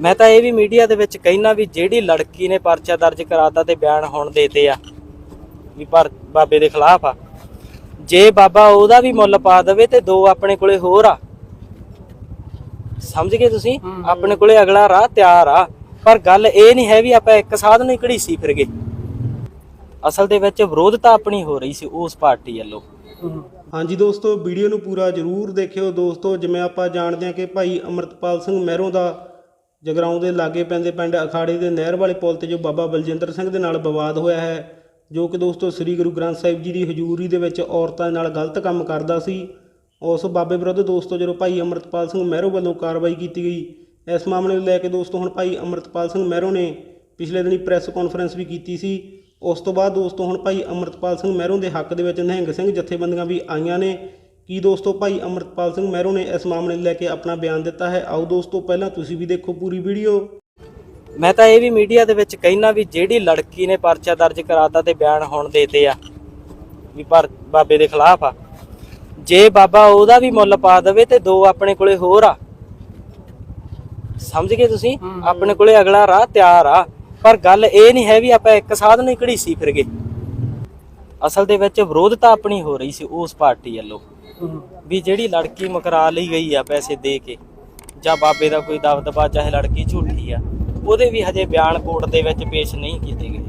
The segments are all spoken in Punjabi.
ਮੈਂ ਤਾਂ ਇਹ ਵੀ ਮੀਡੀਆ ਦੇ ਵਿੱਚ ਕਹਿਣਾ ਵੀ ਜਿਹੜੀ ਲੜਕੀ ਨੇ ਪਰਚਾ ਦਰਜ ਕਰਾਤਾ ਤੇ ਬਿਆਨ ਹੁਣ ਦੇਤੇ ਆ ਵੀ ਪਰ ਬਾਬੇ ਦੇ ਖਿਲਾਫ ਆ। ਜੇ ਬਾਬਾ ਉਹਦਾ ਵੀ ਮੁੱਲ ਪਾ ਦੇਵੇ ਤੇ ਦੋ ਆਪਣੇ ਕੋਲੇ ਹੋਰ ਆ। ਸਮਝ ਗਏ ਤੁਸੀਂ? ਆਪਣੇ ਕੋਲੇ ਅਗਲਾ ਰਾਹ ਤਿਆਰ ਆ। ਪਰ ਗੱਲ ਇਹ ਨਹੀਂ ਹੈ ਵੀ ਆਪਾਂ ਇੱਕ ਸਾਧ ਨੂੰ ਹੀ ਘੜੀਸੀ ਫਿਰ ਗਏ ਅਸਲ ਦੇ ਵਿੱਚ ਵਿਰੋਧਤਾ ਆਪਣੀ ਹੋ ਰਹੀ ਸੀ ਉਸ ਪਾਰਟੀ ਵੱਲੋਂ। ਹਾਂਜੀ ਦੋਸਤੋ ਵੀਡੀਓ ਨੂੰ ਪੂਰਾ ਜ਼ਰੂਰ ਦੇਖਿਓ। ਦੋਸਤੋ ਜਿਵੇਂ ਆਪਾਂ ਜਾਣਦੇ ਹਾਂ ਕਿ ਭਾਈ ਅਮਰਤਪਾਲ ਸਿੰਘ ਮਹਿਰੋਂ ਦਾ ਜਗਰਾਉਂ ਦੇ ਲਾਗੇ ਪੈਂਦੇ ਪਿੰਡ ਅਖਾੜੇ ਦੇ ਨਹਿਰ ਵਾਲੇ ਪੁਲ ਤੇ ਜੋ ਬਾਬਾ ਬਲਜਿੰਦਰ ਸਿੰਘ ਦੇ ਨਾਲ ਵਿਵਾਦ ਹੋਇਆ ਹੈ, ਜੋ ਕਿ ਦੋਸਤੋ ਸ੍ਰੀ ਗੁਰੂ ਗ੍ਰੰਥ ਸਾਹਿਬ ਜੀ ਦੀ ਹਜ਼ੂਰੀ ਦੇ ਵਿੱਚ ਔਰਤਾਂ ਨਾਲ ਗਲਤ ਕੰਮ ਕਰਦਾ ਸੀ, ਉਸ ਬਾਬੇ ਵਿਰੁੱਧ ਦੋਸਤੋ ਜਦੋਂ ਭਾਈ ਅਮਰਤਪਾਲ ਸਿੰਘ ਮਹਿਰੋ ਵੱਲੋਂ ਕਾਰਵਾਈ ਕੀਤੀ ਗਈ, ਇਸ ਮਾਮਲੇ ਨੂੰ ਲੈ ਕੇ ਦੋਸਤੋ ਹੁਣ ਭਾਈ ਅਮਰਤਪਾਲ ਸਿੰਘ ਮਹਿਰੋਂ ਨੇ ਪਿਛਲੇ ਦਿਨੀ ਪ੍ਰੈਸ ਕਾਨਫਰੰਸ ਵੀ ਕੀਤੀ ਸੀ, ਉਸ ਤੋਂ ਬਾਅਦ ਦੋਸਤੋ ਹੁਣ ਭਾਈ ਅਮਰਤਪਾਲ ਸਿੰਘ ਮਹਿਰੋਂ ਦੇ ਹੱਕ ਦੇ ਵਿੱਚ ਨਿਹੰਗ ਸਿੰਘ ਜਥੇਬੰਦੀਆਂ ਵੀ ਆਈਆਂ ਨੇ ਕੀ ਦੋਸਤੋ ਭਾਈ ਅਮਰਤਪਾਲ ਸਿੰਘ ਮਹਿਰੋਂ ਨੇ ਇਸ ਮਾਮਲੇ ਲੈ ਕੇ ਆਪਣਾ ਬਿਆਨ ਦਿੱਤਾ ਹੈ? ਆਓ ਦੋਸਤੋ ਪਹਿਲਾਂ ਤੁਸੀਂ ਵੀ ਦੇਖੋ ਪੂਰੀ ਵੀਡੀਓ। ਮੈਂ ਤਾਂ ਇਹ ਵੀ ਮੀਡੀਆ ਦੇ ਵਿੱਚ ਕਹਿਣਾ ਵੀ ਜਿਹੜੀ ਲੜਕੀ ਨੇ ਪਰਚਾ ਦਰਜ ਕਰਾਤਾ ਤੇ ਬਿਆਨ ਹੁਣ ਦੇਤੇ ਆ ਵੀ ਪਰ ਬਾਬੇ ਦੇ ਖਿਲਾਫ ਆ। ਜੇ ਬਾਬਾ ਉਹਦਾ ਵੀ ਮੁੱਲ ਪਾ ਦੇਵੇ ਤੇ ਦੋ ਆਪਣੇ ਕੋਲੇ ਹੋਰ ਆ। ਸਮਝ ਗਏ ਤੁਸੀਂ? ਆਪਣੇ ਕੋਲੇ ਅਗਲਾ ਰਾਹ ਤਿਆਰ ਆ। ਪਰ ਗੱਲ ਇਹ ਨਹੀਂ ਹੈ ਵੀ ਆਪਾਂ ਇੱਕ ਸਾਧ ਨੂੰ ਹੀ ਘੜੀਸੀ ਫਿਰ ਗਏ ਅਸਲ ਦੇ ਵਿੱਚ ਵਿਰੋਧਤਾ ਆਪਣੀ ਹੋ ਰਹੀ ਸੀ ਉਸ ਪਾਰਟੀ ਵੱਲੋਂ। ਵੀ ਜਿਹੜੀ ਲੜਕੀ ਮਕਰਾ ਲਈ ਗਈ ਆ ਪੈਸੇ ਦੇ ਕੇ, ਜਾਂ ਬਾਬੇ ਦਾ ਕੋਈ ਦਬਦਬਾ, ਚਾਹੇ ਲੜਕੀ ਝੂਠੀ ਆ, ਉਹਦੇ ਵੀ ਹਜੇ ਬਿਆਨ ਕੋਰਟ ਦੇ ਵਿੱਚ ਪੇਸ਼ ਨਹੀਂ ਕੀਤੇ ਗਏ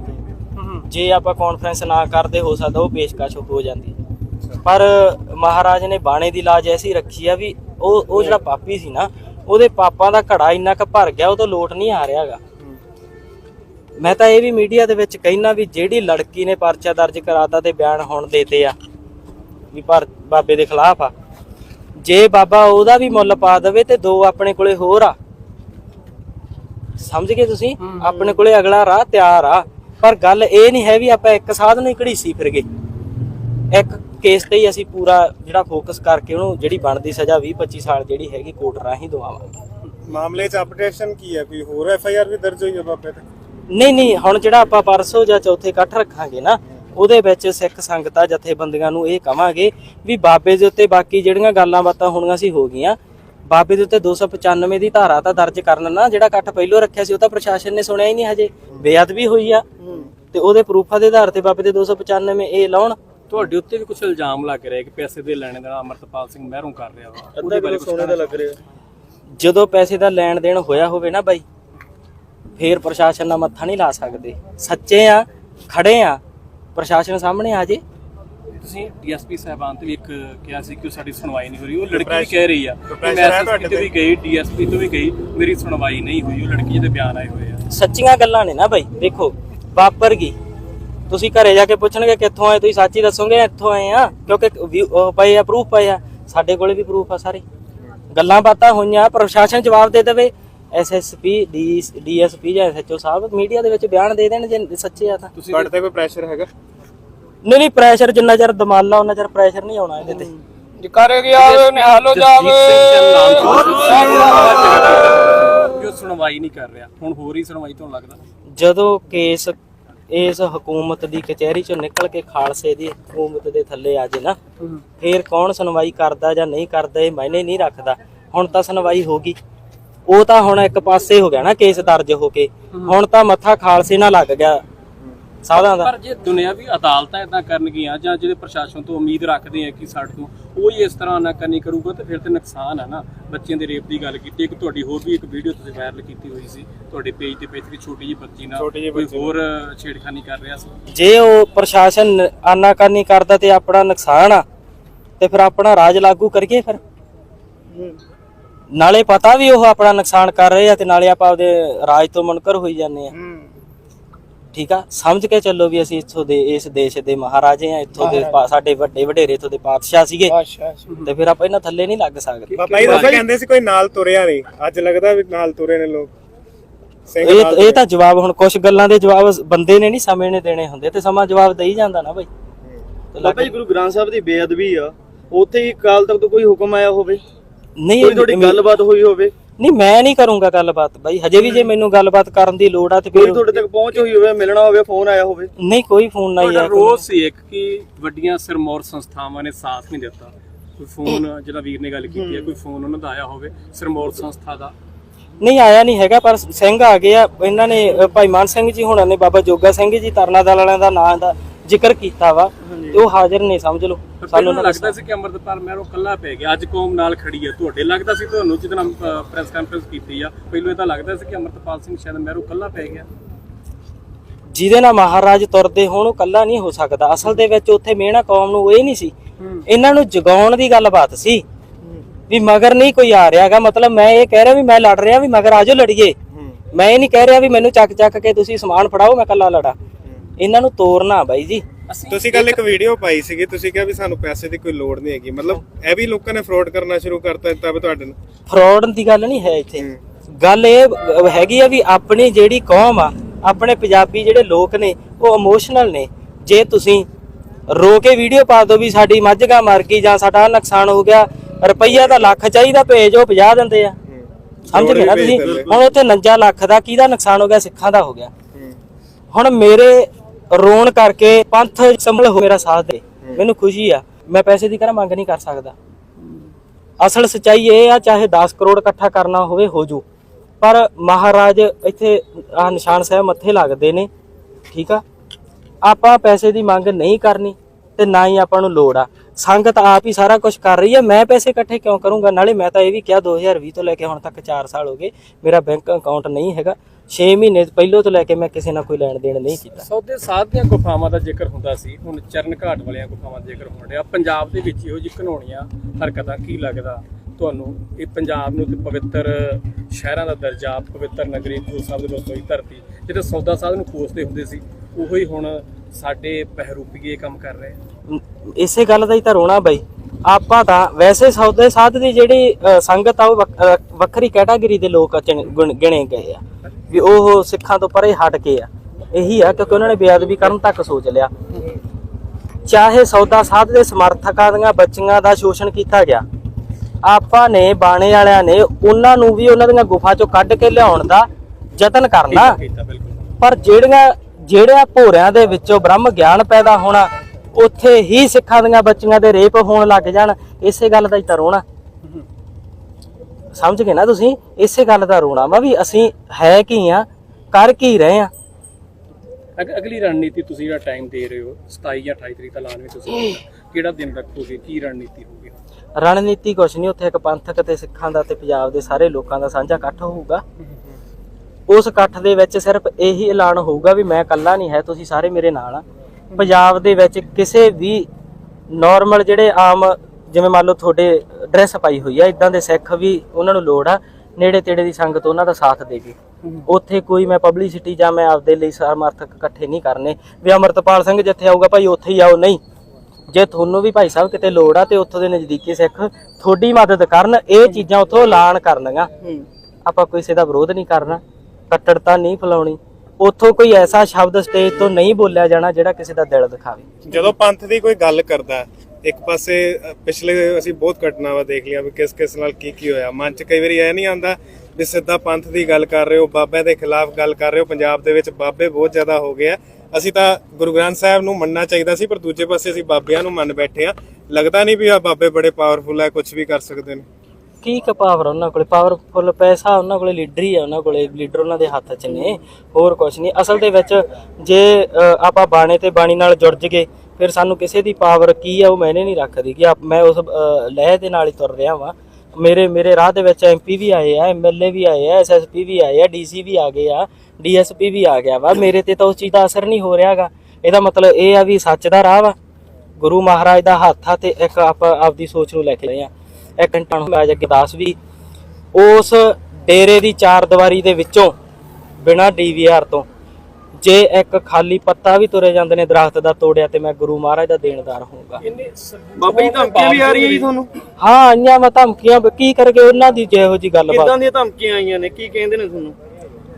ਜੇ ਆਪਾਂ ਕਾਨਫਰੰਸ ਨਾ ਕਰਦੇ, ਹੋ ਸਕਦਾ ਉਹ ਪੇਸ਼ਕਸ਼ ਹੋ ਜਾਂਦੀ। ਪਰ ਮਹਾਰਾਜ ਨੇ ਬਾਣੇ ਦੀ ਲਾਜ ਐਸੀ ਰੱਖੀ ਆ ਵੀ ਉਹ ਉਹ ਜਿਹੜਾ ਪਾਪੀ ਸੀ ਨਾ, ਉਹਦੇ ਪਾਪਾਂ ਦਾ ਘੜਾ ਇੰਨਾ ਕੁ ਭਰ ਗਿਆ, ਉਹ ਤੋਂ ਲੋਟ ਨਹੀਂ ਆ ਰਿਹਾਗਾ ਮੈਂ ਤਾਂ ਇਹ ਵੀ ਮੀਡੀਆ ਦੇ ਵਿੱਚ ਕਹਿਣਾ ਵੀ ਜਿਹੜੀ ਲੜਕੀ ਨੇ ਪਰਚਾ ਦਰਜ ਕਰਾਤਾ ਤੇ ਬਿਆਨ ਹੁਣ ਦੇਤੇ ਆ ਵੀ ਪਰ ਬਾਬੇ ਦੇ ਖਿਲਾਫ ਆ। ਜੇ ਬਾਬਾ ਉਹਦਾ ਵੀ ਮੁੱਲ ਪਾ ਦੇਵੇ ਤੇ ਦੋ ਆਪਣੇ ਕੋਲੇ ਹੋਰ ਆ। ਸਮਝ ਗਏ ਤੁਸੀਂ? ਆਪਣੇ ਕੋਲੇ ਅਗਲਾ ਰਾਹ ਤਿਆਰ ਆ। ਪਰ ਗੱਲ ਇਹ ਨਹੀਂ ਹੈ ਵੀ ਆਪਾਂ ਇੱਕ ਸਾਧ ਨੂੰ ਹੀ ਘੜੀਸੀ ਫਿਰ ਗਏ। ਇੱਕ ਕੇਸ ਤੇ ਹੀ ਅਸੀਂ ਪੂਰਾ ਜਿਹੜਾ ਫੋਕਸ ਕਰਕੇ ਉਹਨੂੰ ਜਿਹੜੀ ਬਣਦੀ ਸਜ਼ਾ 20 25 ਸਾਲ ਜਿਹੜੀ ਹੈਗੀ ਕੋਰਟ ਰਾਹੀਂ ਦਵਾਵਾਂਗੇ। ਮਾਮਲੇ 'ਚ ਅਪਡੇਸ਼ਨ ਕੀ ਹੈ? ਕੋਈ ਹੋਰ ਐਫ ਆਈ ਆਰ ਵੀ ਦਰਜ ਹੋਈ ਹੈ ਬਾਬੇ ਤੇ? ਨਹੀਂ ਨਹੀਂ ਹੁਣ ਜਿਹੜਾ ਆਪਾਂ ਪਰਸੋਂ ਜਾਂ ਚੌਥੇ ਇਕੱਠ ਰੱਖਾਂਗੇ ਨਾ ਉਹਦੇ ਵਿੱਚ ਸਿੱਖ ਸੰਗਤਾਂ ਜਥੇਬੰਦੀਆਂ ਨੂੰ ਇਹ ਕਵਾਂਗੇ ਵੀ ਬਾਬੇ ਦੇ ਉੱਤੇ ਬਾਕੀ ਜਿਹੜੀਆਂ ਗੱਲਾਂ ਬਾਤਾਂ ਹੋਣੀਆਂ ਸੀ ਹੋ ਗਈਆਂ। ਬਾਬੇ ਦੇ ਉੱਤੇ 295 ਦੀ ਧਾਰਾ ਤਾਂ ਦਰਜ ਕਰਨ ਨਾ ਜਿਹੜਾ ਇਕੱਠ ਪਹਿਲੋਂ ਰੱਖਿਆ ਸੀ ਉਹ ਤਾਂ ਪ੍ਰਸ਼ਾਸਨ ਨੇ ਸੁਣਿਆ ਹੀ ਨਹੀਂ ਹਜੇ। ਬੇਅਦਬੀ ਹੋਈ ਆ। ਤੇ ਉਹਦੇ ਪ੍ਰੂਫਾਂ ਦੇ ਆਧਾਰ ਤੇ ਬਾਬੇ ਦੇ 295 ਇਹ ਲਾਉਣ। ਤੁਹਾਡੇ ਉੱਤੇ ਵੀ ਕੁਝ ਇਲਜ਼ਾਮ ਲੱਗ ਰਿਹਾ ਕਿ ਪੈਸੇ ਦੇ ਲੈਣੇ ਦਾ ਅਮਰਤਪਾਲ ਸਿੰਘ ਮਹਿਰੋਂ ਕਰ ਰਿਹਾ ਵਾ? ਉਹਦੇ ਬਾਰੇ ਕੁਝ ਕਹਿਣਾ ਲੱਗ ਰਿਹਾ। ਜਦੋਂ ਪੈਸੇ ਦਾ ਲੈਣ ਦੇਣ ਹੋਇਆ ਹੋਵੇ ਨਾ ਬਾਈ ਫੇਰ ਪ੍ਰਸ਼ਾਸਨ ਨਾਲ ਮੱਥਾ ਨਹੀਂ ਲਾ ਸਕਦੇ। ਸੱਚੇ ਆ ਖੜੇ ਆ ਪ੍ਰਸ਼ਾਸਨ ਸਾਹਮਣੇ ਆ ਜੇ। ਤੁਸੀਂ ਡੀਐਸਪੀ ਸਾਹਿਬਾਨ ਤੇ ਵੀ ਇੱਕ ਕਿਹਾ ਸੀ ਕਿ ਸਾਡੀ ਸੁਣਵਾਈ ਨਹੀਂ ਹੋ ਰਹੀ। ਉਹ ਲੜਕੀ ਵੀ ਕਹਿ ਰਹੀ ਆ ਮੈਂ ਤੁਹਾਡੇ ਤੇ ਵੀ ਗਈ ਡੀਐਸਪੀ ਤੋਂ ਵੀ ਗਈ ਮੇਰੀ ਸੁਣਵਾਈ ਨਹੀਂ ਹੋਈ। ਉਹ ਲੜਕੀ ਜਿਹਦੇ ਬਿਆਨ ਆਏ ਹੋਏ ਆ। ਸੱਚੀਆਂ ਗੱਲਾਂ ਨੇ ਨਾ ਬਾਈ। ਦੇਖੋ ਵਾਪਰ ਗਈ। ਤੁਸੀਂ ਘਰੇ ਜਾ ਕੇ ਪੁੱਛਣਗੇ ਕਿੱਥੋਂ ਆਏ ਤੁਸੀਂ ਸੱਚ ਹੀ ਦੱਸੋਗੇ ਇੱਥੋਂ ਆਏ ਆ ਕਿਉਂਕਿ ਪਏ ਆ ਪ੍ਰੂਫ ਪਏ ਆ। ਸਾਡੇ ਕੋਲੇ ਵੀ ਪ੍ਰੂਫ ਆ ਸਾਰੇ। ਗੱਲਾਂ ਬਾਤਾਂ ਹੋਈਆਂ ਪ੍ਰਸ਼ਾਸਨ ਜਵਾਬ ਦੇ ਦੇਵੇ। ਐਸਐਸਪੀ ਡੀਐਸਪੀ ਜਾਂ ਐਸਐਚਓ ਸਾਹਿਬ ਮੀਡੀਆ ਦੇ ਵਿੱਚ ਬਿਆਨ ਦੇ ਦੇਣ ਜੇ ਸੱਚੇ ਆ ਤਾਂ। ਤੁਸੀਂ ਤੁਹਾਡੇ ਤੇ ਕੋਈ ਪ੍ਰੈਸ਼ਰ ਹੈਗਾ? ਨਹੀਂ ਨਹੀਂ ਪ੍ਰੈਸ਼ਰ ਜਿੰਨਾ ਚਿਰ ਦਮਾਲਾ ਉਹਨਾਂ ਚਿਰ ਪ੍ਰੈਸ਼ਰ ਨਹੀਂ ਆਉਣਾ ਇਹਦੇ ਤੇ। ਕਰ ਗਿਆ ਨਿਹਾਲੋ ਜਾਵੇ। ਕਿ ਉਹ ਸੁਣਵਾਈ ਨਹੀਂ ਕਰ ਰਿਹਾ। ਹੁਣ ਹੋਰ ਹੀ ਸੁਣਵਾਈ ਤੋਂ ਲੱਗਦਾ। ਜਦੋਂ ਕੇਸ ਇਸ ਹਕੂਮਤ ਦੀ ਕਚਹਿਰੀ ਚੋਂ ਨਿਕਲ ਕੇ ਖਾਲਸੇ ਦੀ ਹਕੂਮਤ ਦੇ ਥੱਲੇ ਆ ਜੇ ਨਾ ਫੇਰ ਕੌਣ ਸੁਣਵਾਈ ਕਰਦਾ ਜਾਂ ਨਹੀਂ ਕਰਦਾ ਇਹ ਮਾਇਨੇ ਨਹੀਂ ਰੱਖਦਾ। ਹੁਣ ਤਾਂ ਸੁਣਵਾਈ ਹੋ ਗਈ। ਉਹ ਤਾਂ ਹੁਣ ਇੱਕ ਪਾਸੇ ਹੋ ਗਿਆ ਨਾ ਕੇਸ ਦਰਜ ਹੋ ਕੇ। ਹੁਣ ਤਾਂ ਮੱਥਾ ਖਾਲਸੇ ਨਾਲ ਲੱਗ ਗਿਆ। ਸਾਧਾਂ ਦਾ। ਪਰ ਜੇ ਦੁਨਿਆਵੀ ਅਦਾਲਤਾਂ ਇਦਾਂ ਕਰਨਗੀਆਂ ਜਾਂ ਜਿਹੜੇ ਪ੍ਰਸ਼ਾਸਨ ਤੋਂ ਉਮੀਦ ਰੱਖਦੇ ਆ ਕਿ ਸਾਡੇ ਤੋਂ ਉਹ ਹੀ ਇਸ ਤਰ੍ਹਾਂ ਨਾ ਕਰਨੀ ਕਰੂਗਾ ਤੇ ਫਿਰ ਤੇ ਨੁਕਸਾਨ ਹੈ ਨਾ। ਬੱਚਿਆਂ ਦੇ ਰੇਪ ਦੀ ਗੱਲ ਕੀਤੀ ਇੱਕ ਤੁਹਾਡੀ ਹੋਰ ਵੀ ਇੱਕ ਵੀਡੀਓ ਤੁਸੀਂ ਵਾਇਰਲ ਕੀਤੀ ਹੋਈ ਸੀ। ਤੁਹਾਡੇ ਪੇਜ ਤੇ ਪੇਜ ਤੇ ਛੋਟੀ ਜਿਹੀ ਬੱਚੀ ਨਾਲ ਛੋਟੀ ਜਿਹੀ ਕੋਈ ਹੋਰ ਛੇੜਖਾਨੀ ਕਰ ਰਿਹਾ ਸੀ। ਜੇ ਉਹ ਪ੍ਰਸ਼ਾਸਨ ਆਨਾਕਾਨੀ ਕਰਦਾ ਤੇ ਆਪਣਾ ਨੁਕਸਾਨ ਆ ਤੇ ਫਿਰ ਆਪਣਾ ਰਾਜ ਲਾਗੂ ਕਰੀਏ ਫਿਰ? ਨਾਲੇ ਪਤਾ ਵੀ ਉਹ ਆਪਣਾ ਨੁਕਸਾਨ ਕਰ ਰਹੇ ਆ ਤੇ ਨਾਲੇ ਆਪਾਂ ਆਪਦੇ ਰਾਜ ਤੋਂ ਮੁਨਕਰ ਹੋਈ ਜਾਂਦੇ ਆ। ਠੀਕ ਆ? ਸਮਝ ਕੇ ਚੱਲੋ ਵੀ ਅਸੀਂ ਇੱਥੋਂ ਦੇ ਇਸ ਦੇਸ਼ ਦੇ ਮਹਾਰਾਜੇ ਆ ਇੱਥੋਂ ਦੇ ਸਾਡੇ ਵੱਡੇ ਵਡੇਰੇ ਇੱਥੋਂ ਦੇ ਪਾਤਸ਼ਾਹ ਸੀਗੇ। ਤੇ ਫਿਰ ਆਪਾਂ ਇਹਨਾਂ ਥੱਲੇ ਨਹੀਂ ਲੱਗ ਸਕਦੇ। ਬਾਬਾ ਜੀ ਕਹਿੰਦੇ ਸੀ ਕੋਈ ਨਾਲ ਤੁਰਿਆ ਨਹੀਂ। ਅੱਜ ਲੱਗਦਾ ਵੀ ਨਾਲ ਤੁਰੇ ਨੇ ਲੋਕ। ਇਹ ਇਹ ਤਾਂ ਜਵਾਬ ਹੁਣ ਕੁਝ ਗੱਲਾਂ ਦੇ ਜਵਾਬ ਬੰਦੇ ਨੇ ਨਹੀਂ ਸਮੇਂ ਨੇ ਦੇਣੇ ਹੁੰਦੇ ਤੇ ਸਮਾਂ ਜਵਾਬ ਦੇਈ ਜਾਂਦਾ ਨਾ ਲੱਗ- ਬਾਬਾ ਜੀ ਗੁਰੂ ਗ੍ਰੰਥ ਸਾਹਿਬ ਦੀ ਬੇਅਦਬੀ ਆ ਉੱਥੇ ਹੀ ਕਾਲ ਤੱਕ ਤੋਂ ਕੋਈ ਹੁਕਮ ਆਇਆ ਹੋਵੇ? ਨਹੀਂ ਕੋਈ ਤੁਹਾਡੀ ਗੱਲਬਾਤ ਹੋਈ ਹੋਵੇ? ਨਹੀਂ ਮੈਂ ਨਹੀਂ ਕਰੂੰਗਾ ਗੱਲਬਾਤ ਬਾਈ। ਹਜੇ ਵੀ ਜੇ ਮੈਨੂੰ ਗੱਲਬਾਤ ਕਰਨ ਦੀ ਲੋੜ ਆ ਤੇ ਕੋਈ ਫਿਰ ਤੁਹਾਡੇ ਤੱਕ ਪਹੁੰਚ ਹੋਈ ਹੋਵੇ ਮਿਲਣਾ ਹੋਵੇ ਫੋਨ ਆਇਆ ਹੋਵੇ। ਨਹੀਂ ਕੋਈ ਫੋਨ ਨਾ ਤੁਹਾਡਾ ਆਇਆ ਰੋਜ਼ ਸੀ ਇੱਕ ਕਿ ਵੱਡੀਆਂ ਸਿਰਮੌਰ ਸੰਸਥਾਵਾਂ ਨੇ ਸਾਥ ਨਹੀਂ ਦਿੱਤਾ। ਕੋਈ ਫੋਨ ਜਿਹੜਾ ਵੀਰ ਨੇ ਗੱਲ ਕੀਤੀ ਹੈ ਕੋਈ ਫੋਨ ਉਹਨਾਂ ਦਾ ਆਇਆ ਹੋਵੇ ਸਿਰਮੌਰ ਸੰਸਥਾ ਦਾ? ਨਹੀਂ ਆਇਆ ਨਹੀਂ ਹੈਗਾ ਪਰ ਸਿੰਘ ਆ ਗਏ ਆ। ਇਹਨਾਂ ਨੇ ਭਾਈ ਮਾਨ ਸਿੰਘ ਜੀ ਹੁਣਾਂ ਨੇ ਬਾਬਾ ਜੋਗਾ ਸਿੰਘ ਜੀ ਤਰਨਾ ਦਲ ਵਾਲਿਆਂ ਦਾ ਨਾਂ ਦਾ। ਜ਼ਿਕਰ ਕੀਤਾ ਵਾ ਤੇ ਉਹ ਹਾਜ਼ਰ ਨੇ ਸਮਝ ਲਓ। ਸਾਨੂੰ ਲੱਗਦਾ ਸੀ ਕਿ ਅੰਮ੍ਰਿਤਪਾਲ ਮਹਿਰੋ ਕੱਲਾ ਪੈ ਗਿਆ ਅੱਜ ਕੌਮ ਨਾਲ ਖੜੀ ਹੈ ਤੁਹਾਡੇ। ਲੱਗਦਾ ਸੀ ਤੁਹਾਨੂੰ ਜਦੋਂ ਪ੍ਰੈਸ ਕਾਨਫਰੰਸ ਕੀਤੀ ਆ ਪਹਿਲਾਂ ਇਹ ਤਾਂ ਲੱਗਦਾ ਸੀ ਕਿ ਅੰਮ੍ਰਿਤਪਾਲ ਸਿੰਘ ਸ਼ਾਇਦ ਮਹਿਰੋ ਕੱਲਾ ਪੈ ਗਿਆ। ਜਿਹਦੇ ਨਾਲ ਮਹਾਰਾਜ ਤੁਰਦੇ ਹੋਣ ਉਹ ਕੱਲਾ ਨਹੀਂ ਹੋ ਸਕਦਾ। ਅਸਲ ਦੇ ਵਿੱਚ ਉੱਥੇ ਮਿਹਣਾ ਕੌਮ ਨੂੰ ਇਹ ਨਹੀਂ ਸੀ। ਇਹਨਾਂ ਨੂੰ ਜਗਾਉਣ ਦੀ ਗੱਲਬਾਤ ਸੀ। ਵੀ ਮਗਰ ਨਹੀਂ ਕੋਈ ਆ ਰਿਹਾਗਾ ਮਤਲਬ ਮੈਂ ਇਹ ਕਹਿ ਰਿਹਾ ਵੀ ਮੈਂ ਲੜ ਰਿਹਾ ਵੀ ਮਗਰ ਆਜੋ ਲੜੀਏ। ਮੈਂ ਇਹ ਨਹੀਂ ਕਹਿ ਰਿਹਾ ਵੀ ਮੈਨੂੰ ਚੱਕ ਚੱਕ ਕੇ ਤੁਸੀਂ ਸਮਾਨ ਫੜਾਓ ਮੈਂ ਕੱਲਾ ਲੜਾ। ਇਹਨਾਂ ਨੂੰ ਤੋਰਨਾ ਬਾਈ ਜੀ। ਤੁਸੀਂ ਕੱਲ ਇੱਕ ਵੀਡੀਓ ਪਾਈ ਸੀਗੀ ਤੁਸੀਂ ਕਿਹਾ ਵੀ ਸਾਨੂੰ ਪੈਸੇ ਦੀ ਕੋਈ ਲੋੜ ਨਹੀਂ ਹੈਗੀ। ਮਤਲਬ ਇਹ ਵੀ ਲੋਕਾਂ ਨੇ ਫਰਾਡ ਕਰਨਾ ਸ਼ੁਰੂ ਕਰਤਾ ਤਬ ਤੁਹਾਡੇ ਨਾਲ ਫਰਾਡ ਦੀ ਗੱਲ ਨਹੀਂ ਹੈ ਇੱਥੇ। ਗੱਲ ਇਹ ਹੈਗੀ ਆ ਵੀ ਆਪਣੀ ਜਿਹੜੀ ਕੌਮ ਆ ਆਪਣੇ ਪੰਜਾਬੀ ਜਿਹੜੇ ਲੋਕ ਨੇ ਉਹ ਇਮੋਸ਼ਨਲ ਨੇ। ਜੇ ਤੁਸੀਂ ਰੋ ਕੇ ਵੀਡੀਓ ਪਾ ਦਿਓ ਵੀ ਸਾਡੀ ਮੱਝਗਾ ਮਰ ਗਈ ਜਾਂ ਸਾਡਾ ਨੁਕਸਾਨ ਹੋ ਗਿਆ ਰੁਪਈਆ ਤਾਂ ਲੱਖ ਚਾਹੀਦਾ ਭੇਜ ਉਹ 50 ਦਿੰਦੇ ਆ। ਸਮਝ ਗਏ ਨਾ ਤੁਸੀਂ? ਹੁਣ ਉੱਥੇ 49 ਲੱਖ ਦਾ ਕਿਹਦਾ ਨੁਕਸਾਨ ਹੋ ਗਿਆ? ਸਿੱਖਾਂ ਦਾ ਹੋ ਗਿਆ। ਹੁਣ ਮੇਰੇ ਰੋਣ ਕਰਕੇ ਪੰਥ ਸੰਭਲ ਹੋ ਮੇਰਾ ਸਾਥ ਦੇ। ਮੈਨੂੰ ਖੁਸ਼ੀ ਆ। ਮੈਂ ਪੈਸੇ ਦੀ ਕਰਾਂ ਮੰਗ ਨਹੀਂ ਕਰ ਸਕਦਾ। ਅਸਲ ਸਚਾਈ ਇਹ ਆ, ਚਾਹੇ 10 ਕਰੋੜ ਇਕੱਠਾ ਕਰਨਾ ਹੋਵੇ, ਹੋ ਜੂ ਪਰ ਮਹਾਰਾਜ ਇੱਥੇ ਆ ਨਿਸ਼ਾਨ ਸਾਹਿਬ ਮੱਥੇ ਲੱਗਦੇ ਨੇ। ਠੀਕ ਆ? ਆਪਾਂ ਪੈਸੇ ਦੀ ਮੰਗ ਨਹੀਂ ਕਰਨੀ ਤੇ ਨਾ ਹੀ ਆਪਾਂ ਨੂੰ ਲੋੜ ਆ। ਸੰਗਤ ਆਪ ਹੀ ਸਾਰਾ ਕੁਝ ਕਰ ਰਹੀ ਹੈ ਮੈਂ ਪੈਸੇ ਇਕੱਠੇ ਕਿਉਂ ਕਰੂੰਗਾ? ਨਾਲੇ ਮੈਂ ਤਾਂ ਇਹ ਵੀ ਕਿਹਾ 2020 ਤੋਂ ਲੈ ਕੇ ਹੁਣ ਤੱਕ 4 ਸਾਲ ਹੋ ਗਏ। ਮੇਰਾ ਬੈਂਕ ਅਕਾਊਂਟ ਨਹੀਂ ਹੈਗਾ। 6 ਮਹੀਨੇ ਪਹਿਲੋਂ ਤੋਂ ਲੈ ਕੇ ਮੈਂ ਕਿਸੇ ਨਾਲ ਕੋਈ ਲੈਣ ਦੇਣ ਨਹੀਂ ਕੀਤਾ। ਸੌਦੇ ਸਾਧ ਦੀਆਂ ਗੁਫਾਵਾਂ ਦਾ ਜ਼ਿਕਰ ਹੁੰਦਾ ਸੀ ਹੁਣ ਚਰਨ ਘਾਟ ਵਾਲੀਆਂ ਗੁਫਾਵਾਂ ਦਾ ਜ਼ਿਕਰ ਹੋਣ ਰਿਹਾ ਪੰਜਾਬ ਦੇ ਵਿੱਚ ਇਹੋ ਜਿਹੀ ਘਨੋਣੀਆਂ ਹਰਕਤਾਂ ਕੀ ਲੱਗਦਾ? ਤੁਹਾਨੂੰ ਇਹ ਪੰਜਾਬ ਨੂੰ ਤੇ ਪਵਿੱਤਰ ਸ਼ਹਿਰਾਂ ਦਾ ਦਰਜਾ ਪਵਿੱਤਰ ਨਗਰੀ ਗੁਰੂ ਸਾਹਿਬ ਦੇ ਵਸੋਈ ਧਰਤੀ ਜਿੱਥੇ ਸੌਦਾ ਸਾਧ ਨੂੰ ਕੋਸਦੇ ਹੁੰਦੇ ਸੀ ਉਹੋ ਹੀ ਹੁਣ ਸਾਡੇ ਪਹਿਰੂਪੀਏ ਕੰਮ ਕਰ ਰਹੇ ਇਸੇ ਗੱਲ ਦਾ ਹੀ ਤਾਂ ਰੋਣਾ ਬਈ। ਆਪਾਂ ਤਾਂ ਵੈਸੇ ਸੌਦੇ ਸਾਧ ਦੀ ਜਿਹੜੀ ਸੰਗਤ ਆ ਉਹ ਵੱਖਰੀ ਕੈਟਾਗਰੀ ਦੇ ਲੋਕ ਗਿਣੇ ਗਏ ਆ। ਵੀ ਉਹ ਸਿੱਖਾਂ ਤੋਂ ਪਰੇ ਹਟ ਕੇ ਆ। ਇਹੀ ਆ ਕਿਉਂਕਿ ਉਹਨਾਂ ਨੇ ਬੇਅਦਬੀ ਕਰਨ ਤੱਕ ਸੋਚ ਲਿਆ। ਚਾਹੇ ਸੌਦਾ ਸਾਧ ਦੇ ਸਮਰਥਕਾਂ ਦੀਆਂ ਬੱਚੀਆਂ ਦਾ ਸ਼ੋਸ਼ਣ ਕੀਤਾ ਗਿਆ ਆਪਾਂ ਨੇ ਬਾਣੇ ਵਾਲਿਆਂ ਨੇ ਉਹਨਾਂ ਨੂੰ ਵੀ ਉਹਨਾਂ ਦੀਆਂ ਗੁਫਾ ਚੋਂ ਕੱਢ ਕੇ ਲਿਆਉਣ ਦਾ ਯਤਨ ਕਰਨਾ। ਪਰ ਜਿਹੜੀਆਂ ਜਿਹੜਿਆਂ ਭੋਰਿਆਂ ਦੇ ਵਿੱਚੋਂ ਬ੍ਰਹਮ ਗਿਆਨ ਪੈਦਾ ਹੋਣਾ ਉੱਥੇ ਹੀ ਸਿੱਖਾਂ ਦੀਆਂ ਬੱਚੀਆਂ ਦੇ ਰੇਪ ਹੋਣ ਲੱਗ ਜਾਣ ਇਸੇ ਗੱਲ ਦਾ ਹੀ ਤਾਂ ਰੋਣਾ ਸਮਝ ਗਏ ਨਾ ਤੁਸੀਂ? ਇਸੇ ਗੱਲ ਦਾ ਰੋਣਾ ਵਾ ਵੀ ਅਸੀਂ ਹੈ ਕੀ ਆ ਕਰ ਕੀ ਰਹੇ ਆ? ਅਗ- ਅਗਲੀ ਰਣਨੀਤੀ ਤੁਸੀਂ ਜਿਹੜਾ ਟਾਈਮ ਦੇ ਰਹੇ ਹੋ 27 ਜਾਂ 28 ਤਰੀਕ ਦਾ ਐਲਾਨ ਵੀ ਤੁਸੀਂ ਕਿਹੜਾ ਦਿਨ ਰੱਖੋਗੇ? ਕੀ ਰਣਨੀਤੀ ਹੋਊਗੀ? ਰਣਨੀਤੀ ਕੁਛ ਨਹੀਂ ਉੱਥੇ ਇੱਕ ਪੰਥਕ ਤੇ ਸਿੱਖਾਂ ਦਾ ਤੇ ਪੰਜਾਬ ਦੇ ਸਾਰੇ ਲੋਕਾਂ ਦਾ ਸਾਂਝਾ ਇਕੱਠ ਹੋਊਗਾ। ਉਸ ਇਕੱਠ ਦੇ ਵਿੱਚ ਸਿਰਫ ਇਹੀ ਐਲਾਨ ਹੋਊਗਾ ਵੀ ਮੈਂ ਇਕੱਲਾ ਨਹੀਂ ਹੈ ਤੁਸੀਂ ਸਾਰੇ ਮੇਰੇ ਨਾਲ ਆ। ਪੰਜਾਬ ਦੇ ਵਿੱਚ ਕਿਸੇ ਵੀ ਨਾਰਮਲ ਜਿਹੜੇ ਆਮ ਜਿਵੇਂ ਮੰਨ ਲਓ ਤੁਹਾਡੇ ਡਰੈਸ ਪਾਈ ਹੋਈ ਆ ਇਦਾਂ ਦੇ ਸਿੱਖ ਵੀ ਉਹਨਾਂ ਨੂੰ ਲੋੜ ਆ ਨੇੜੇ ਤੇੜੇ ਦੀ ਸੰਗਤ ਉਹਨਾਂ ਦਾ ਸਾਥ ਦੇਗੀ ਉੱਥੇ ਕੋਈ ਮੈਂ ਪਬਲਿਸਿਟੀ ਜਾਂ ਮੈਂ ਆਪਦੇ ਲਈ ਸਮਰਥਕ ਇਕੱਠੇ ਨਹੀਂ ਕਰਨੇ। ਵੀ ਅਮਰਤਪਾਲ ਸਿੰਘ ਜਿੱਥੇ ਆਊਗਾ ਭਾਈ ਉੱਥੇ ਹੀ ਆਓ ਨਹੀਂ। ਜੇ ਤੁਹਾਨੂੰ ਵੀ ਭਾਈ ਸਾਹਿਬ ਕਿਤੇ ਲੋੜ ਆ ਤੇ ਉੱਥੋਂ ਦੇ ਨਜ਼ਦੀਕੀ ਸਿੱਖ ਤੁਹਾਡੀ ਮਦਦ ਕਰਨ ਇਹ ਚੀਜ਼ਾਂ ਉੱਥੋਂ ਐਲਾਨ ਕਰਨੀਆਂ ਆਪਾਂ ਕਿਸੇ ਦਾ ਵਿਰੋਧ ਨਹੀਂ ਕਰਨਾ ਕੱਟੜਤਾ ਨਹੀਂ ਫਲਾਉਣੀ। ਉੱਥੋਂ ਕੋਈ ਐਸਾ ਸ਼ਬਦ ਸਟੇਜ ਤੋਂ ਨਹੀਂ ਬੋਲਿਆ ਜਾਣਾ ਜਿਹੜਾ ਕਿਸੇ ਦਾ ਦਿਲ ਦਿਖਾਵੇ। ਜਦੋਂ ਪੰਥ ਦੀ ਕੋਈ ਗੱਲ ਕਰਦਾ ਇੱਕ ਪਾਸੇ ਪਿਛਲੇ ਅਸੀਂ ਬਹੁਤ ਘਟਨਾਵਾਂ ਦੇਖ ਲਿਆ ਵੀ ਕਿਸ ਕਿਸ ਨਾਲ ਕੀ ਕੀ ਹੋਇਆ। ਮਨ ਚ ਕਈ ਵਾਰੀ ਇਹ ਨਹੀਂ ਆਉਂਦਾ ਵੀ ਸਿੱਧਾ ਪੰਥ ਦੀ ਗੱਲ ਕਰ ਰਹੇ ਹੋ, ਬਾਬਿਆਂ ਦੇ ਖਿਲਾਫ ਗੱਲ ਕਰ ਰਹੇ ਹੋ। ਪੰਜਾਬ ਦੇ ਵਿੱਚ ਬਾਬੇ ਬਹੁਤ ਜ਼ਿਆਦਾ ਹੋ ਗਏ ਆ। ਅਸੀਂ ਤਾਂ ਗੁਰੂ ਗ੍ਰੰਥ ਸਾਹਿਬ ਨੂੰ ਮੰਨਣਾ ਚਾਹੀਦਾ ਸੀ, ਪਰ ਦੂਜੇ ਪਾਸੇ ਅਸੀਂ ਬਾਬਿਆਂ ਨੂੰ ਮੰਨ ਬੈਠੇ ਆ। ਲੱਗਦਾ ਨਹੀਂ ਵੀ ਆ ਬਾਬੇ ਬੜੇ ਪਾਵਰਫੁਲ ਆ ਕੁਝ ਵੀ ਕਰ ਸਕਦੇ ਨੇ। ਕੀ ਕ ਪਾਵਰ ਉਹਨਾਂ ਕੋਲੇ? ਪਾਵਰਫੁਲ ਪੈਸਾ ਉਹਨਾਂ ਕੋਲੇ ਲੀਡਰ ਹੀ ਆ ਉਹਨਾਂ ਕੋਲੇ। ਲੀਡਰ ਉਹਨਾਂ ਦੇ ਹੱਥ 'ਚ ਨੇ, ਹੋਰ ਕੁਝ ਨਹੀਂ ਅਸਲ ਦੇ ਵਿੱਚ ਜੇ ਆਪਾਂ ਬਾਣੇ ਤੇ ਬਾਣੀ ਨਾਲ ਜੁੜ ਜਗੇ ਫਿਰ ਸਾਨੂੰ ਕਿਸੇ ਦੀ ਪਾਵਰ ਕੀ ਆ, ਉਹ ਮੈਨੇ ਨਹੀਂ ਰੱਖਦੀ ਕਿ ਆਪ- ਮੈਂ ਉਸ ਲਹਿ ਦੇ ਨਾਲ ਹੀ ਤੁਰ ਰਿਹਾ ਵਾਂ। ਮੇਰੇ ਮੇਰੇ ਰਾਹ ਦੇ ਵਿੱਚ ਐਮਪੀ ਵੀ ਆਏ ਆ ਐਮਐਲਏ ਵੀ ਆਏ ਆ ਐਸਐਸਪੀ ਵੀ ਆਏ ਆ ਡੀਸੀ ਵੀ ਆ ਗਏ ਆ ਡੀਐਸਪੀ ਵੀ ਆ ਗਿਆ ਵਾ। ਮੇਰੇ ਤੇ ਤਾਂ ਉਸ ਚੀਜ਼ ਦਾ ਅਸਰ ਨਹੀਂ ਹੋ ਰਿਹਾਗਾ। ਇਹਦਾ ਮਤਲਬ ਇਹ ਆ ਵੀ ਸੱਚ ਦਾ ਰਾਹ ਵਾ। ਗੁਰੂ ਮਹਾਰਾਜ ਦਾ ਹੱਥ ਆ ਤੇ ਇੱਕ ਆਪ ਆਪਦੀ ਸੋਚ ਨੂੰ ਲੈ ਕੇ ਰਹੇ ਆ। ਇੱਕ ਘੰਟਾ ਨੂੰ ਰਾਜਾ ਗਿਦਾਸ ਵੀ, ਉਸ ਡੇਰੇ ਦੀ ਚਾਰ ਦੀਵਾਰੀ ਦੇ ਵਿੱਚੋਂ ਬਿਨਾ ਡੀਵੀਆਰ ਤੋਂ ਜੇ ਇੱਕ ਖਾਲੀ ਪੱਤਾ ਵੀ ਤੁਰੇ ਜਾਂਦੇ ਨੇ ਦਰਖਤ ਦਾ ਤੋੜਿਆ ਤੇ ਮੈਂ ਗੁਰੂ ਮਹਾਰਾਜ ਦਾ ਦੇਣਦਾਰ ਹੋਊਗਾ। ਬਾਬਾ ਜੀ ਧਮਕੀਆਂ ਵੀ ਆ ਰਹੀਆਂ ਜੀ ਤੁਹਾਨੂੰ? ਹਾਂ ਆਈਆਂ ਮੈਂ ਧਮਕੀਆਂ ਕੀ ਕਰਗੇ ਉਹਨਾਂ ਦੀ ਜਿਹੋ ਜੀ ਗੱਲਬਾਤ। ਕਿੱਦਾਂ ਦੀਆਂ ਧਮਕੀਆਂ ਆਈਆਂ ਨੇ? ਕੀ ਕਹਿੰਦੇ ਨੇ ਤੁਹਾਨੂੰ?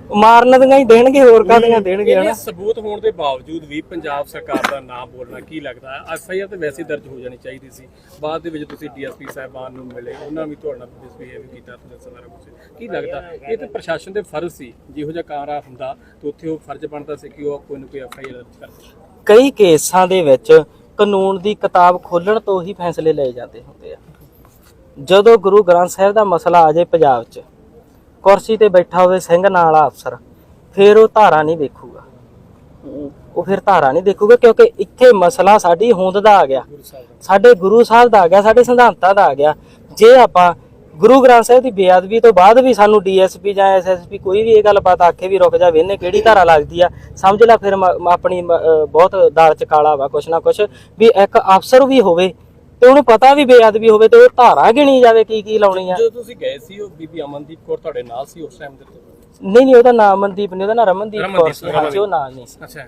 ਮਾਰਨ ਦੀਆਂ ਹੀ ਦੇਣਗੇ ਹੋਰ ਕਾਹਦੀਆਂ ਦੇਣਗੇ ਹਨਾ? ਸਬੂਤ ਹੋਣ ਦੇ ਬਾਵਜੂਦ ਵੀ ਪੰਜਾਬ ਸਰਕਾਰ ਦਾ ਨਾਮ ਬੋਲਣਾ ਕੀ ਲੱਗਦਾ ਹੈ? ਐਫਆਈਆਰ ਤੇ ਵੈਸੇ ਦਰਜ ਹੋ ਜਾਣੀ ਚਾਹੀਦੀ ਸੀ। ਬਾਅਦ ਦੇ ਵਿੱਚ ਤੁਸੀਂ ਡੀਐਸਪੀ ਸਾਹਿਬਾਨ ਨੂੰ ਮਿਲੇ ਉਹਨਾਂ ਵੀ ਤੁਹਾਡੇ ਨਾਲ ਮਿਸਬੀਹੇਵ ਕੀਤਾ ਤੁਸੀਂ ਸਾਰਾ ਕੁਝ ਕੀ ਲੱਗਦਾ? ਇਹ ਤੇ ਪ੍ਰਸ਼ਾਸਨ ਦੇ ਫਰਜ਼ ਸੀ ਜਿਹੋ ਜਿਹਾ ਕਾਰਾ ਹੁੰਦਾ ਤੇ ਉੱਥੇ ਉਹ ਫਰਜ਼ ਬਣਦਾ ਸੀ ਕਿ ਉਹ ਕੋਈ ਨਾ ਕੋਈ ਐਫਆਈਆਰ ਦਰਜ ਕਰਦੇ ਕਈ ਕੇਸਾਂ ਦੇ ਵਿੱਚ ਕਾਨੂੰਨ ਦੀ ਕਿਤਾਬ ਖੋਲਣ ਤੋਂ ਹੀ ਫੈਸਲੇ ਲਏ ਜਾਂਦੇ ਹੁੰਦੇ ਆ। ਜਦੋਂ ਗੁਰੂ ਗ੍ਰੰਥ ਸਾਹਿਬ ਦਾ ਮਸਲਾ ਆ ਜਾਏ ਪੰਜਾਬ 'ਚ ਕੁਰਸੀ ਤੇ ਬੈਠਾ ਹੋਵੇ ਸਿੰਘ ਨਾਲ ਅਫਸਰ, ਫਿਰ ਉਹ ਧਾਰਾ ਨਹੀਂ ਦੇਖੂਗਾ ਉਹ ਫਿਰ ਧਾਰਾ ਨਹੀਂ ਦੇਖੂਗਾ ਕਿਉਂਕਿ ਇੱਥੇ ਮਸਲਾ ਸਾਡੀ ਹੋਂਦ ਦਾ ਆ ਗਿਆ। ਸਾਡੇ ਗੁਰੂ ਸਾਹਿਬ ਦਾ ਆ ਗਿਆ, ਸਾਡੇ ਸਿਧਾਂਤਾਂ ਦਾ ਆ ਗਿਆ। ਜੇ ਆਪਾਂ ਗੁਰੂ ਗ੍ਰੰਥ ਸਾਹਿਬ ਦੀ ਬੇਅਦਬੀ ਤੋਂ ਬਾਅਦ ਵੀ ਸਾਨੂੰ ਡੀਐਸਪੀ ਜਾਂ ਐਸਐਸਪੀ ਕੋਈ ਵੀ ਇਹ ਗੱਲ ਬਾਤ ਆਖੇ ਵੀ ਰੁਕ ਜਾ ਵੇਨੇ ਕਿਹੜੀ ਧਾਰਾ ਲੱਗਦੀ ਆ, ਸਮਝ ਲੈ ਫਿਰ ਆਪਣੀ ਬਹੁਤ ਦਾਲ ਚ ਕਾਲਾ ਵਾ ਕੁਛ ਨਾ ਕੁਛ, ਵੀ ਇੱਕ ਅਫਸਰ ਵੀ ਹੋਵੇ ਤੇ ਉਹਨੂੰ ਪਤਾ ਵੀ ਬੇਅਦਬੀ ਹੋਵੇ ਤੇ ਉਹ ਧਾਰਾ ਗਿਣੀ ਜਾਵੇ ਕੀ ਕੀ ਲਾਉਣੀ ਆ। ਜਦੋਂ ਤੁਸੀਂ ਗਏ ਸੀ ਉਹ ਬੀਬੀ ਅਮਨਦੀਪ ਕੌਰ ਤੁਹਾਡੇ ਨਾਲ ਸੀ ਉਸ ਟਾਈਮ ਦੇ ਉੱਤੇ? ਨਹੀਂ ਨਹੀਂ ਉਹਦਾ ਨਾਮ ਮਨਦੀਪ ਨਹੀਂ ਉਹਦਾ ਨਾਮ ਰਮਨਦੀਪ ਕੌਰ ਰਮਨਦੀਪ, ਸੀ ਹਾਂਜੀ ਉਹ ਨਾਲ ਨਹੀਂ ਸੀ। ਅੱਛਾ।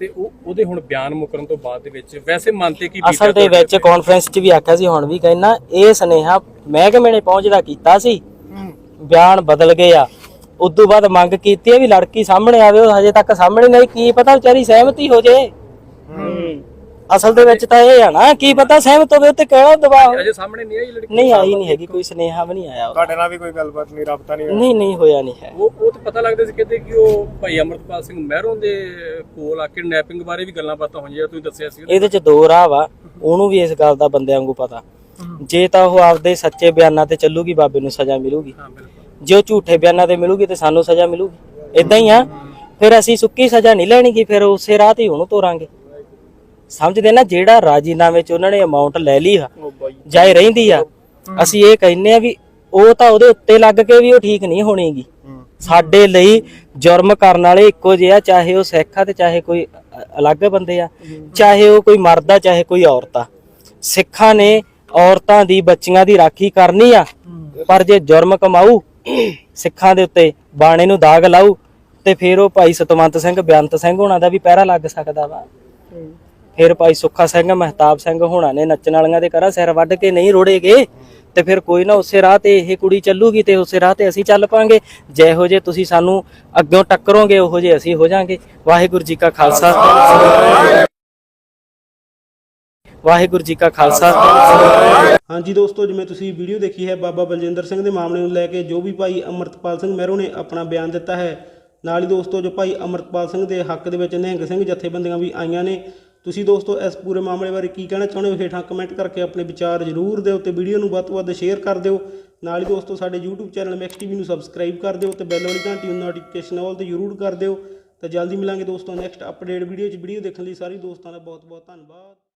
ਤੇ ਉਹ ਉਹਦੇ ਹੁਣ ਬਿਆਨ ਮੁਕਰਨ ਤੋਂ ਬਾਅਦ ਦੇ ਵਿੱਚ ਵੈਸੇ ਮਨ ਤੇ ਕੀ ਅਸਲ ਦੇ ਵਿੱਚ ਕਾਨਫਰੰਸ 'ਚ ਵੀ ਆਖਿਆ ਸੀ ਹੁਣ ਵੀ ਕਹਿਣਾ ਇਹ ਸੁਨੇਹਾ ਮਹਿਕਮੇ ਨੇ ਪਹੁੰਚਦਾ ਕੀਤਾ ਸੀ। ਬਿਆਨ ਬਦਲ ਗਏ ਆ ਉਦੋਂ ਬਾਅਦ ਮੰਗ ਕੀਤੀ ਹੈ ਵੀ ਲੜਕੀ ਸਾਹਮਣੇ ਆਵੇ ਉਹ ਹਜੇ ਤੱਕ ਸਾਹਮਣੇ ਨਹੀਂ ਕੀ ਪਤਾ ਵਿਚਾਰੀ ਸਹਿਮਤੀ ਹੋ ਜੇ? ਅਸਲ ਦੇ ਵਿੱਚ ਤਾਂ ਇਹ ਆ ਨਾ ਕੀ ਪਤਾ ਸਹਿਮਤ ਹੋਵੇ ਉੱਤੇ ਕਿਹੜਾ ਦਬਾਅ ਅਜੇ ਸਾਹਮਣੇ ਨਹੀਂ ਆਈ ਲੜਕੀ। ਨਹੀਂ ਆਈ ਨਹੀਂ ਹੈਗੀ ਕੋਈ ਸੁਨੇਹਾ ਵੀ ਨਹੀਂ ਆਇਆ। ਤੁਹਾਡੇ ਨਾਲ ਵੀ ਕੋਈ ਗੱਲਬਾਤ ਨਹੀਂ ਰਾਬਤਾ ਨਹੀਂ ਹੋਇਆ? ਨਹੀਂ ਨਹੀਂ ਹੋਇਆ ਨਹੀਂ ਹੈ। ਉਹ ਉਹ ਤਾਂ ਪਤਾ ਲੱਗਦਾ ਸੀ ਕਹਿੰਦੇ ਕਿ ਉਹ ਭਾਈ ਅਮਰਪਾਲ ਸਿੰਘ ਮਹਿਰੋਂ ਦੇ ਕੋਲ ਆ ਕਿਡਨੈਪਿੰਗ ਬਾਰੇ ਵੀ ਗੱਲਾਂ ਬਾਤਾਂ ਹੋਈਆਂ ਤੁਸੀਂ ਦੱਸਿਆ ਸੀ। ਇਹਦੇ 'ਚ ਦੋ ਰਾਹ ਵਾ ਉਹਨੂੰ ਵੀ ਇਸ ਗੱਲ ਦਾ ਬੰਦਿਆਂ ਵਾਂਗੂ ਪਤਾ। ਜੇ ਤਾਂ ਉਹ ਆਪਦੇ ਸੱਚੇ ਬਿਆਨਾਂ ਤੇ ਚੱਲੂਗੀ ਬਾਬੇ ਨੂੰ ਸਜ਼ਾ ਮਿਲੂਗੀ। ਹਾਂ ਬਿਲਕੁਲ। ਜੇ ਉਹ ਝੂਠੇ ਬਿਆਨਾਂ ਤੇ ਮਿਲੂਗੀ ਤੇ ਸਾਨੂੰ ਸਜ਼ਾ ਮਿਲੂਗੀ। ਇਦਾਂ ਹੀ ਆ ਫਿਰ ਅਸੀਂ ਸੁੱਕੀ ਸਜ਼ਾ ਨਹੀਂ ਲੈਣੀਗੀ ਫਿਰ ਉਸੇ ਰਾਹ ਤੇ ਹੀ ਉਹਨੂੰ ਤੋਰਾਂਗੇ। ਸਮਝਦੇ ਨਾ ਜਿਹੜਾ ਰਾਜੀਨਾਮੇ ਚ ਉਹਨਾਂ ਨੇ ਅਮਾਉਂਟ ਲੈ ਲਈ ਆ ਜਾਏ ਰਹਿੰਦੀ ਆ ਅਸੀਂ ਇਹ ਕਹਿੰਨੇ ਆ ਵੀ ਉਹ ਤਾਂ ਉਹਦੇ ਉੱਤੇ ਲੱਗ ਕੇ ਵੀ ਉਹ ਠੀਕ ਨਹੀਂ ਹੋਣੀਗੀ। ਸਾਡੇ ਲਈ ਜੁਰਮ ਕਰਨ ਵਾਲੇ ਇੱਕੋ ਜਿਹੇ ਆ ਚਾਹੇ ਉਹ ਸਿੱਖ ਆ ਤੇ ਚਾਹੇ ਕੋਈ ਅਲੱਗ ਬੰਦੇ ਆ ਚਾਹੇ ਉਹ ਕੋਈ ਮਰਦ ਆ ਚਾਹੇ ਕੋਈ ਔਰਤ ਆ। ਸਿੱਖਾਂ ਨੇ ਔਰਤਾਂ ਦੀ ਬੱਚੀਆਂ ਦੀ ਰਾਖੀ ਕਰਨੀ ਆ ਪਰ ਜੇ ਜੁਰਮ ਕਮਾਊ ਸਿੱਖਾਂ ਦੇ ਉੱਤੇ ਬਾਣੇ ਨੂੰ ਦਾਗ ਲਾਊ ਤੇ ਫਿਰ ਉਹ ਭਾਈ ਸਤਵੰਤ ਸਿੰਘ ਬੇਅੰਤ ਸਿੰਘ ਹੋਣਾ ਦਾ ਵੀ ਪਹਿਰਾ ਲੱਗ ਸਕਦਾ ਵਾ। ਫਿਰ ਭਾਈ ਸੁੱਖਾ ਸਿੰਘ, ਮਹਿਤਾਬ ਸਿੰਘ ਹੋਣਾ ਨੇ ਨੱਚਣ ਵਾਲੀਆਂ ਦੇ ਘਰਾਂ ਸਿਰ ਵੱਢ ਕੇ ਨਹੀਂ ਰੋੜੇਗੇ। ਤੇ ਫਿਰ ਕੋਈ ਨਾ ਉਸੇ ਰਾਹ ਤੇ ਇਹ ਕੁੜੀ ਚੱਲੂਗੀ ਤੇ ਉਸੇ ਰਾਹ ਤੇ ਅਸੀਂ ਚੱਲ ਪਾਂਗੇ। ਜਿਹੋ ਜੇ ਤੁਸੀਂ ਸਾਨੂੰ ਅੱਗੋਂ ਟੱਕਰੋਗੇ, ਉਹੋ ਜੇ ਅਸੀਂ ਹੋ ਜਾਾਂਗੇ। ਵਾਹਿਗੁਰੂ ਜੀ ਕਾ ਖਾਲਸਾ। ਵਾਹਿਗੁਰੂ ਜੀ ਕਾ ਖਾਲਸਾ। ਹਾਂਜੀ ਦੋਸਤੋ, ਜਿਵੇਂ ਤੁਸੀਂ ਵੀਡੀਓ ਦੇਖੀ ਹੈ, ਬਾਬਾ ਬਲਜਿੰਦਰ ਸਿੰਘ ਦੇ ਮਾਮਲੇ ਨੂੰ ਲੈ ਕੇ ਜੋ ਵੀ ਭਾਈ ਅਮਰਤਪਾਲ ਸਿੰਘ ਮਹਿਰੋ ਨੇ ਆਪਣਾ ਬਿਆਨ ਦਿੱਤਾ ਹੈ, ਨਾਲ ਹੀ ਦੋਸਤੋ, ਜੋ ਭਾਈ ਅਮਰਤਪਾਲ ਸਿੰਘ ਦੇ ਹੱਕ ਦੇ ਵਿੱਚ ਨਿਹੰਗ ਸਿੰਘ ਜਥੇਬੰਦੀਆਂ ਵੀ ਆਈਆਂ ਨੇ ਤੁਸੀਂ ਦੋਸਤੋ ਇਸ ਪੂਰੇ ਮਾਮਲੇ ਬਾਰੇ ਕੀ ਕਹਿਣਾ ਚਾਹੁੰਦੇ ਹੋ? ਹੇਠਾਂ ਕਮੈਂਟ ਕਰਕੇ ਆਪਣੇ ਵਿਚਾਰ ਜ਼ਰੂਰ ਦਿਓ ਤੇ ਵੀਡੀਓ ਨੂੰ ਵੱਧ ਤੋਂ ਵੱਧ ਸ਼ੇਅਰ ਕਰ ਦਿਓ। ਨਾਲ ਹੀ ਦੋਸਤੋ ਸਾਡੇ YouTube ਚੈਨਲ ਮੈਕਸ ਟੀਵੀ ਨੂੰ ਸਬਸਕ੍ਰਾਈਬ ਕਰ ਦਿਓ ਤੇ ਬੈਲ ਵਾਲੀ ਘੰਟੀ ਨੂੰ ਨੋਟੀਫਿਕੇਸ਼ਨ ਆਲ ਤੇ ਜ਼ਰੂਰ ਕਰ ਦਿਓ। ਤਾਂ ਜਲਦੀ ਮਿਲਾਂਗੇ ਦੋਸਤੋ ਨੈਕਸਟ ਅਪਡੇਟ ਵੀਡੀਓ 'ਚ। ਵੀਡੀਓ ਦੇਖਣ ਲਈ ਸਾਰੇ ਦੋਸਤਾਂ ਦਾ ਬਹੁਤ ਬਹੁਤ ਧੰਨਵਾਦ।